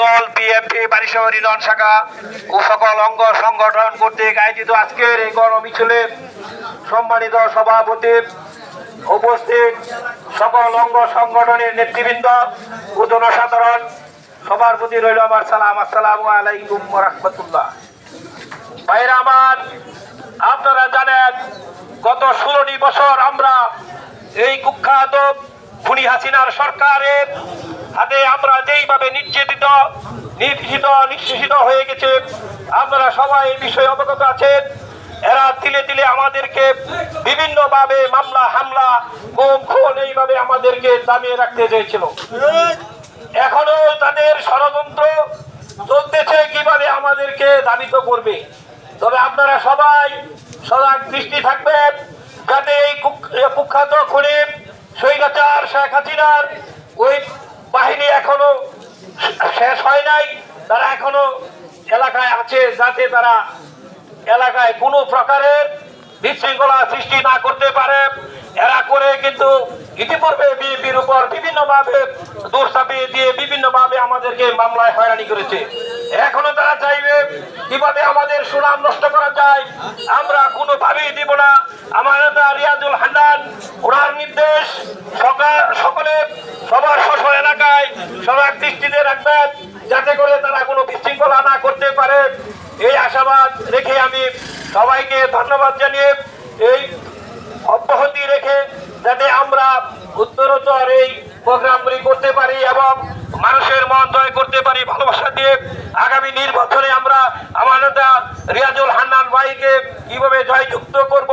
দল বিএনপি বারিশাবাড়ি নন শাখা ও সকল অঙ্গ সংগঠন কর্তৃক আয়োজিত আজকের এই গণমিছিলে সম্মানিত সভাপতি উপস্থিত সকল অঙ্গ সংগঠনের নেতৃবৃন্দ ও জনসাধারণ সবার প্রতি রইল আমার সালাম। আসসালামু আলাইকুম রহমতুল্লাহ। ভাইরা আমার, আপনারা জানেন, গত ষোলোটি বছর আমরা এই কুখ্যাত খুনি হাসিনার সরকারের হাতে আমরা যেইভাবে নির্যাতিত নির্যাতিত নিঃশেষিত হয়ে গেছে, আপনারা সবাই এই বিষয়ে অবগত আছেন। এরা তিলে তিলে আমাদেরকে বিভিন্নভাবে মামলা, হামলা গুম খুন এইভাবে আমাদেরকে দামিয়ে রাখতে চেয়েছিল। এখনও তাদের ষড়যন্ত্র চলতেছে, কীভাবে আমাদেরকে দাবিত করবে। তবে আপনারা সবাই সজাগ দৃষ্টি থাকবেন, যাতে এই কুখ্যাত খুনি, স্বৈরাচার শেখ হাসিনার ওই বাহিনী এখনও শেষ হয় নাই। তারা এখনও এলাকায় আছে যাতে তারা এলাকায় কোনো প্রকারের বিশৃঙ্খলা সৃষ্টি না করতে পারে। এরা করে কিন্তু ইতিপূর্বে বিএনপির উপর বিভিন্নভাবে দোষ চাপিয়ে দিয়ে বিভিন্নভাবে আমাদেরকে মামলায় হয়রানি করেছে। এখনও তারা চাইবে কীভাবে আমাদের সুনাম নষ্ট করা যায়। আমরা কোনোভাবেই দিব না আমার নেতা রিয়াজুল হান্নান ওনার নির্দেশ সকা- সকলে সবার শোষণ এলাকায় সবার দৃষ্টিতে রাখবেন, যাতে করে তারা কোনো বিশৃঙ্খলা না করতে পারে। এই আশাবাদ রেখে আমি সবাইকে ধন্যবাদ জানিয়ে এই অব্যাহতি রেখে যাতে আমরা উত্তরোত্তর এই প্রোগ্রামগুলি করতে পারি এবং মানুষের মন জয় করতে পারি, ভালোবাসা দিয়ে আগামী নির্বাচনে আমরা আমার নেতা রিয়াজুল হান্নান ভাইকে কীভাবে জয়যুক্ত করব,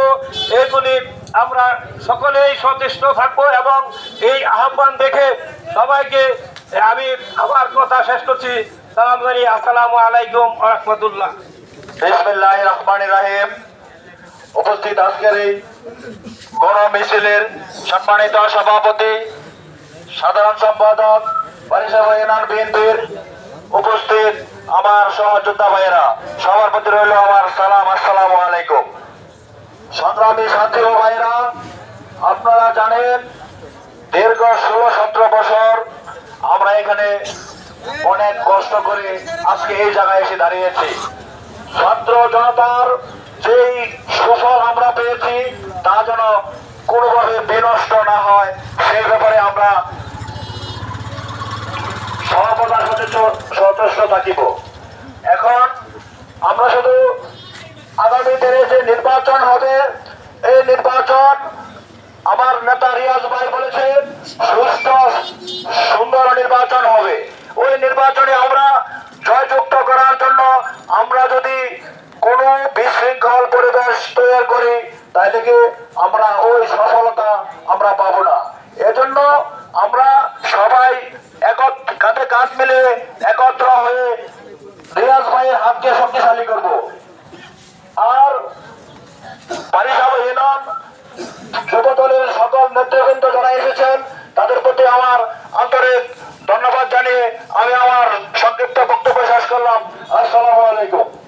এগুলি আমরা সকলেই সচেষ্ট থাকব এবং এই আহ্বান দেখে সবাইকে আমি আমার কথা শেষ করছি। সালাম জানি, আসসালামু আলাইকুম রহমতুল্লাহ। বিসমিল্লাহ রহমান রাহিম। উপস্থিত আজকের এই গণ মিছিলের সম্মানিত সভাপতি, সাধারণ সম্পাদক ইউনিয়ন বিএনপির উপস্থিত আমার সহযোদ্ধা ভাইয়েরা। সবার প্রতি রইল আমার সালাম, আসসালামু আলাইকুম। সংগ্রামী সাথী ও ভাইরা আপনারা জানেন, দীর্ঘ ষোলো সতেরো বছর এখানে অনেক কষ্ট করে আজকে এই জায়গায় এসে দাঁড়িয়েছি। ছাত্র জনতার যেই সুফল আমরা পেয়েছি, তা যেন কোনোভাবে বিনষ্ট না হয়, সেই ব্যাপারে আমরা সর্বদা সচেষ্ট- থাকিব। এখন আমরা শুধু আগামী দিনে যে নির্বাচন হবে, এই নির্বাচন আমার নেতা রিয়াজ ভাই বলেছেন সুস্থ থেকে আমরা ওই সফলতা আমরা পাবো না। এজন্য আমরা সবাই কাঁধে কাঁধ মিলে একত্র হয়ে রিয়াজ ভাইয়ের হাতকে শক্তিশালী করব। আর পারিসাব ইনাম যুব দলের সকল নেতৃবৃন্দ যারা এসেছেন, তাদের প্রতি আমার আন্তরিক ধন্যবাদ জানিয়ে আমি আমার সংক্ষিপ্ত বক্তব্য শেষ করলাম। আসসালামু আলাইকুম।